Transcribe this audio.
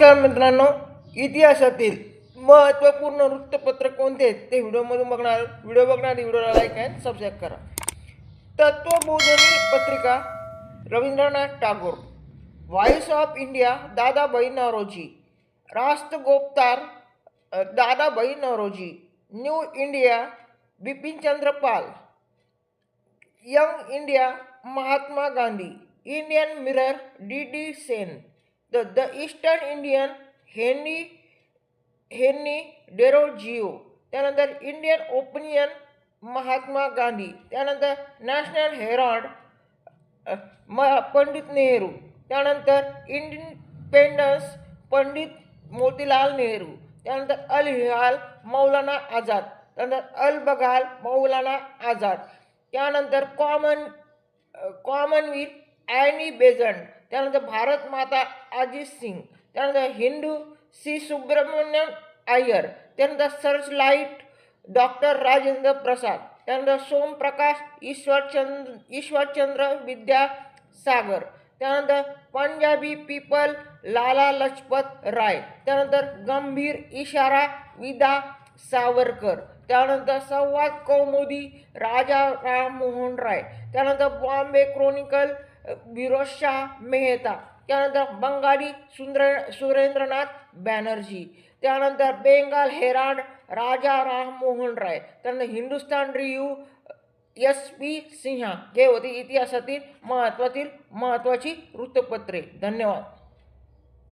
नमस्कार मित्रांनो इतिहासातील महत्त्वपूर्ण वृत्तपत्र कोणते आहेत ते व्हिडिओमधून बघणार व्हिडिओ बघणार व्हिडिओला लाईक आणि सबस्क्राईब करा. Tattvabodhini Patrika Rabindranath Tagore. Voice of India Dadabhai Naoroji Rashtragoptar a, Dadabhai Naoroji new India Bipinchandra Pal. Young India Mahatma Gandhi. Indian mirror D D Sen. The the Eastern Indian हेनी हेनी डेरो डेरोजिओ त्यानंतर Indian opinion Mahatma Gandhi त्यानंतर national Herald म पंडित नेहरू त्यानंतर independence Pandit Motilal Nehru त्यानंतर अल हिहाल मौलाना आझाद त्यानंतर अल बघाल मौलाना आझाद त्यानंतर कॉमन कॉमनवीर ॲनी बेझंट त्यानंतर भारत माता अजित सिंग त्यानंतर हिंदू सी सुब्रमण्यम अय्यर त्यानंतर search light doctor Rajendra Prasad त्यानंतर सोमप्रकाश ईश्वरचंद्र ईश्वरचंद्र विद्यासागर त्यानंतर पंजाबी पीपल लाला लजपत राय त्यानंतर गंभीर इशारा विदा सावरकर त्यानंतर संवाद कौमुदी राजा राममोहन राय त्यानंतर बॉम्बे क्रोनिकल फिरोज शाह मेहता त्यानंतर बंगाली सुंदर सुरेंद्रनाथ बॅनर्जी त्यानंतर बेंगाल हेराड राजा राममोहन राय त्यानंतर Hindustan review S P Sinha हे होती इतिहासातील महत्त्वातील महत्त्वाची वृत्तपत्रे. धन्यवाद.